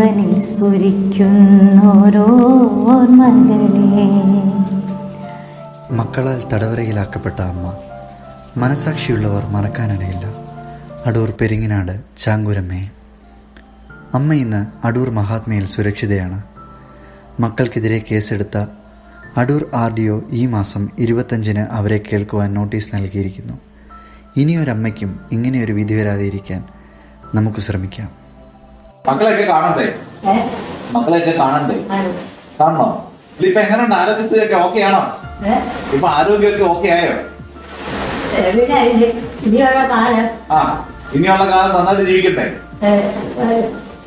ജീവനിൽ സ്ഫുരിക്കുന്നോരോ ഓർമ്മകളെ. മക്കളാൽ തടവറയിലാക്കപ്പെട്ട അമ്മ മനസാക്ഷിയുള്ളവർ മറക്കാനിടയില്ല. അടൂർ പെരിങ്ങിനാട് ചാങ്കുരമ്മയെ അമ്മ ഇന്ന് അടൂർ മഹാത്മയിൽ സുരക്ഷിതയാണ്. മക്കൾക്കെതിരെ കേസെടുത്ത അടൂർ ആർ ഡി ഒ ഈ മാസം ഇരുപത്തഞ്ചിന് അവരെ കേൾക്കുവാൻ നോട്ടീസ് നൽകിയിരിക്കുന്നു. ഇനിയൊരമ്മയ്ക്കും ഇങ്ങനെയൊരു വിധി വരാതിരിക്കാൻ നമുക്ക് ശ്രമിക്കാം. മക്കളെയൊക്കെ കാണണ്ടേ? മക്കളെയൊക്കെ കാണണ്ടേ? കാണണോ? ഇല്ല, ഇപ്പൊ എങ്ങനെയുണ്ട്? ആരോഗ്യസ്ഥിതിയൊക്കെ ഓക്കെ ആണോ? ഇപ്പൊ ആരോഗ്യമൊക്കെ ഓക്കെ ആയോ? ഇനിയുള്ള കാലം. ആ ഇനിയുള്ള കാലം നന്നായിട്ട് ജീവിക്കട്ടെ.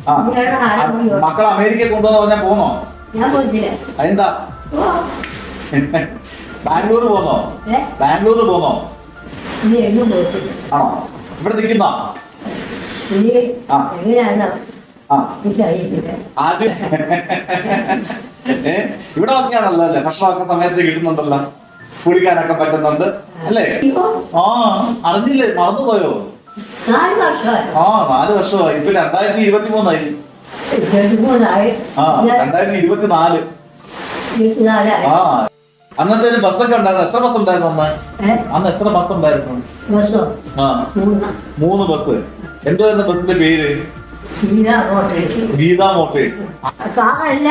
ആ. മക്കൾ അമേരിക്ക കൊണ്ടുവന്ന് പറഞ്ഞാൽ പോന്നോ? എന്താ ബാംഗ്ലൂർ പോന്നോ? ബാംഗ്ലൂർ പോന്നോ? ആണോ? ഇവിടെ നിൽക്കുന്നോ ആ. ആദ്യം ഇവിടെ ഒക്കെയാണല്ലോ അല്ലെ ഭക്ഷണമൊക്കെ സമയത്ത് കിട്ടുന്നുണ്ടല്ലോ. കുളിക്കാനൊക്കെ പറ്റുന്നുണ്ട്. അല്ലേ? ആ അറിഞ്ഞില്ലേ? മറന്നുപോയോ? ആ നാല് വർഷമായി. ഇപ്പൊ രണ്ടായിരത്തി ഇരുപത്തി മൂന്നായി ആ രണ്ടായിരത്തി ഇരുപത്തിനാല്. ആ. അന്നത്തെ ഒരു ബസ്സൊക്കെ ഉണ്ടായിരുന്നു. എത്ര ബസ് ഉണ്ടായിരുന്നു അന്ന്? അന്ന് എത്ര ബസ് ഉണ്ടായിരുന്നു? ആ. മൂന്ന്. മൂന്ന് ബസ്. എന്തുവായിരുന്നു ബസ്സിന്റെ പേര്? തീര അങ്ങോട്ടേക്ക് ഗീത മോട്ടേഴ്സ് കാറല്ല.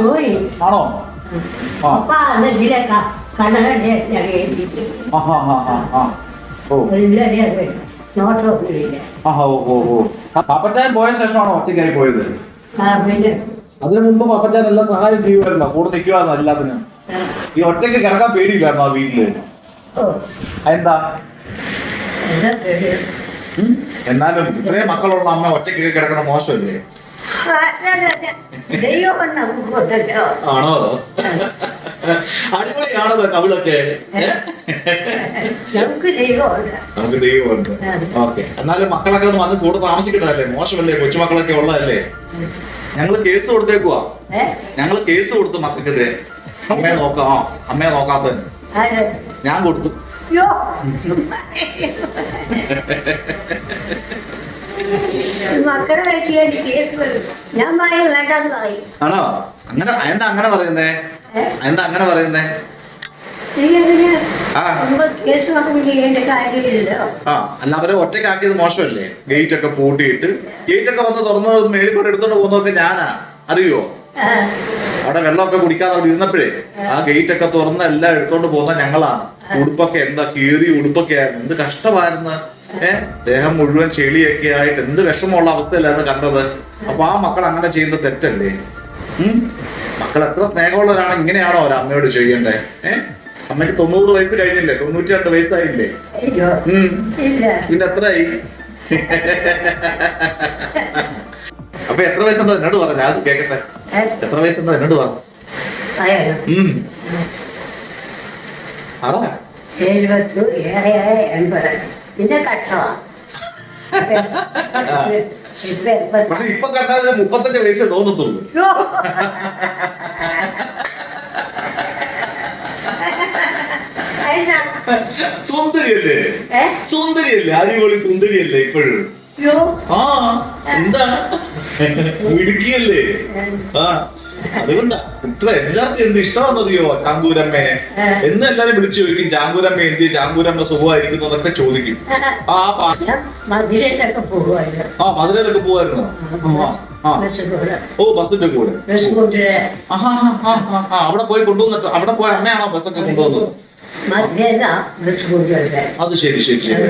പോയി. ആണോ? അപ്പ അന്ന് ഇതിലെ കടലല്ലേ എഴുതിയിട്ട്. ആ ആ ആ ആ ആ. ഓ. എല്ലാവരും നോട്ടൊന്നുമില്ല പാപ്പച്ചാൻ പോയ ശേഷമാണോ ഒറ്റയ്ക്കായി പോയത്? പിന്നെ. അതിനു മുമ്പ് പാപ്പച്ചാൻ എല്ലാം സഹായം ചെയ്യുമായിരുന്നോ? കൂടെ നിൽക്കുമായിരുന്നോ എല്ലാത്തിനും? ഈ ഒറ്റയ്ക്ക് കിടക്കാൻ പേടിയില്ലായിരുന്നോ ആ വീട്ടിൽ? എന്താ? എന്താ? എന്നാലും ഇത്രയും മക്കളുള്ള അമ്മ ഒറ്റയ്ക്ക് കിടക്കുന്ന മോശമല്ലേ? ആണോ? അടിപൊളിയാണോ കവിളൊക്കെ? നമുക്ക് ദൈവമുണ്ട്. ഓക്കെ. എന്നാലും മക്കളൊക്കെ ഒന്ന് വന്ന് കൂടെ താമസിക്കണ്ടല്ലേ മോശമല്ലേ? കൊച്ചുമക്കളൊക്കെ ഉള്ളതല്ലേ? ഞങ്ങൾ കേസ് കൊടുത്തേക്കുവാ. ഞങ്ങൾ കേസ് കൊടുത്തു മക്കൾക്കെതിരെ അമ്മയെ നോക്കാം. അമ്മയെ നോക്കാത്ത ഞാൻ കൊടുത്തു. യോ മക്കളെ വെച്ച് വേണ്ടി കേസ് വരും ഞാൻ പറയും വേണ്ടെന്ന് പറയും. ആണോ? അങ്ങനെ എന്താ അങ്ങനെ പറയുന്നേ? എന്താ അങ്ങനെ പറയുന്നേ? അല്ല അവരെ ഒറ്റയ്ക്കാക്കിയത് മോശമല്ലേ? ഗേറ്റ് ഒക്കെ പൂട്ടിയിട്ട് ഗേറ്റ് ഒക്കെ വന്ന് തുറന്നത് മേളിക്കൂടെ എടുത്തോണ്ട് പോകുന്നതൊക്കെ ഞാനാ. അറിയോ? അവിടെ വെള്ളമൊക്കെ കുടിക്കാതെ അവിടെ ഇരുന്നപ്പോഴേ ആ ഗേറ്റ് ഒക്കെ തുറന്ന് എല്ലാം എടുത്തോണ്ട് പോകുന്ന ഞങ്ങളാണ്. ഉടുപ്പൊക്കെ എന്താ കീറി ഉടുപ്പൊക്കെ ആയിരുന്നു എന്ത് കഷ്ടമായിരുന്നു. ഏഹ് ദേഹം മുഴുവൻ ചെളിയൊക്കെ ആയിട്ട് എന്ത് വിഷമമുള്ള അവസ്ഥയിലായിരുന്നു കണ്ടത്. അപ്പൊ ആ മക്കൾ അങ്ങനെ ചെയ്യുന്ന തെറ്റല്ലേ? ഉം? മക്കൾ എത്ര സ്നേഹമുള്ളവരാണ് ഇങ്ങനെയാണോ ഒരു അമ്മയോട് ചെയ്യണ്ടേ ഏഹ് അമ്മയ്ക്ക് തൊണ്ണൂറ് വയസ്സ് കഴിഞ്ഞില്ലേ? തൊണ്ണൂറ്റി രണ്ട് വയസ്സായില്ലേ? ഉം. പിന്നെ എത്രയായി? അപ്പൊ എത്ര വയസ്സുണ്ടോ? എന്നോട് പറഞ്ഞാ. അത് കേക്കട്ടെ. എത്ര വയസ്സുണ്ടോ എന്നോട് വാ എഴുപത്ത് ഏറെ എൺപത്. പക്ഷെ ഇപ്പൊ കണ്ടാൽ മുപ്പത്തഞ്ച് വയസ്സേ തോന്നത്തുള്ളൂ? സുന്ദരിയല്ലേ? സുന്ദരിയല്ലേ? അടിപൊളി സുന്ദരിയല്ലേ ഇപ്പോഴും. ആ. എന്താ? മിടുക്കിയല്ലേ? ആ അതുകൊണ്ടാ. ഇത്ര എല്ലാവർക്കും എന്ത് ഇഷ്ടമാണെന്നറിയോ ചാങ്കൂരമ്മയെ എന്നും എല്ലാരും വിളിച്ചു ചോദിക്കും ചാങ്കൂരമ്മ എന്ത്? ചാങ്കൂരമ്മ സുഖമായിരിക്കുന്നു എന്നൊക്കെ ചോദിക്കും. ആ മധുരയിലൊക്കെ പോകുമായിരുന്നു ആ മധുരയിലൊക്കെ കൂടെ ഓ ബസ്സിന്റെ കൂടെ. അവിടെ പോയി കൊണ്ടുവന്നിട്ട് അവിടെ പോയ അമ്മയാണോ ബസ്സൊക്കെ കൊണ്ടുവന്നത്? അത് ശരി ശരി ശരി.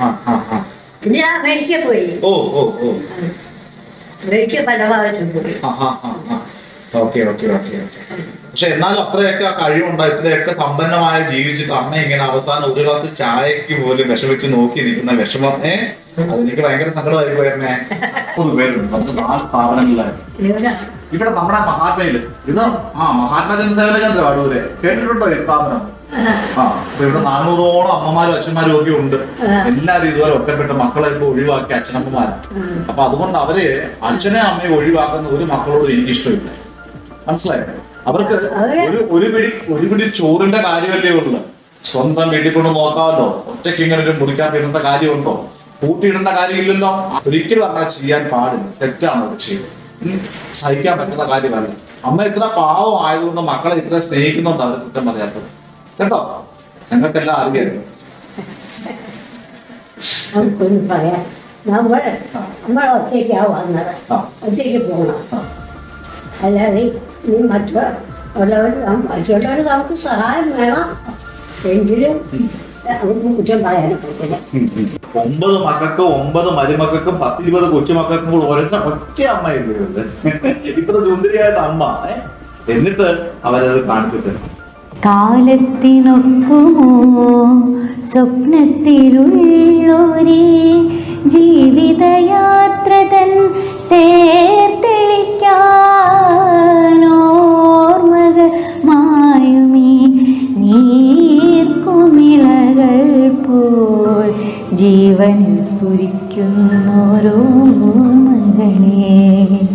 ആ ആ ആ. പിന്നെ ഞാൻ അമേരിക്ക പോയി. ഓ ഓ ഓ. അമേരിക്ക പല ഭാഗത്തും പോയി. ആ ആ ആ ആ. Okay okay okay okay. പക്ഷെ എന്നാലും അത്രയൊക്കെ കഴിവുണ്ടോ. ഇത്രയൊക്കെ സമ്പന്നമായി ജീവിച്ചിട്ട് അമ്മ ഇങ്ങനെ അവസാനം ഒരു ഗ്ലാസ് ചായക്ക് പോലും വിഷമിച്ച് നോക്കി നിൽക്കുന്ന വിഷമം. ഏ? എനിക്ക് ഭയങ്കര സങ്കടമായി പോയിരുന്നേ മുപ്പത് പേരുണ്ട്. പത്ത് നാല് സ്ഥാപനങ്ങളിലായിരുന്നു. ഇവിടെ ഇവിടെ നമ്മുടെ മഹാത്മയിൽ. ഇത് ആ മഹാത്മാ ജനസേവന കേന്ദ്രം അടൂര്. കേട്ടിട്ടുണ്ടോ ഈ സ്ഥാപനം? ആ അപ്പൊ ഇവിടെ നാനൂറോളം അമ്മമാരും അച്ഛന്മാരും ഒക്കെ ഉണ്ട്. എല്ലാവരും ഇതുപോലെ ഒറ്റപ്പെട്ട് മക്കളെ ഇപ്പൊ ഒഴിവാക്കി അച്ഛനമ്മമാരാണ് അപ്പൊ അതുകൊണ്ട് അവർ അച്ഛനെ അമ്മയെ ഒഴിവാക്കുന്ന ഒരു മക്കളോടും എനിക്ക് ഇഷ്ടമില്ല മനസ്സിലായോ? അവർക്ക് ഒരു ഒരു പിടി ഒരു പിടി ചോറിന്റെ കാര്യമല്ലേ ഉള്ളു. സ്വന്തം വീട്ടിൽ കൊണ്ട് നോക്കാമല്ലോ. ഒറ്റയ്ക്ക് ഇങ്ങനെ ഒരു മുറിക്കാൻ ഇടേണ്ട കാര്യമുണ്ടോ? കൂട്ടിയിടേണ്ട കാര്യമില്ലല്ലോ. ഒരിക്കലും അങ്ങനെ ചെയ്യാൻ പാടില്ല. തെറ്റാണ് അവർ ചെയ്യുന്നത്. സഹിക്കാൻ പറ്റുന്ന കാര്യമല്ല. അമ്മ ഇത്ര പാവം ആയതുകൊണ്ട് മക്കളെ ഇത്ര സ്നേഹിക്കുന്നുണ്ട് അവർ കുറ്റം പറയാത്തത്. കേട്ടോ? ഞങ്ങൾക്കെല്ലാം അറിയാം നമുക്കൊന്ന് പറയാം. നമ്മൾ നമ്മൾ ഒറ്റയ്ക്കാ വന്നത്. ഒറ്റയ്ക്ക് പോകണം അല്ലാതെ ഇനി മറ്റു ഉള്ളവർ മറ്റുള്ളവർ നമുക്ക് സഹായം വേണം. എങ്കിലും ഒമ്പത് മക്കൾക്കും ഒമ്പത് മരുമക്കൾക്കും പത്തിരുപത് കൊച്ചുമക്കൾക്കും കൂടെ ഒരൊറ്റ ഒറ്റ അമ്മയും ഉള്ളത് ഇത്ര സുന്ദരിയായിട്ട് അമ്മ? എന്നിട്ട് അവരത് കാണിച്ചു തരും കാലത്തിനൊക്കുമോ? സ്വപ്നത്തിലുള്ളൊരേ ജീവിതയാത്ര തൻ തേർത്തെളിക്കാനോർമകൾ മായുമീ നീർക്കുമിളകൾ പോൽ ജീവനിൽ സ്ഫുരിക്കുന്നോരോ മകളേ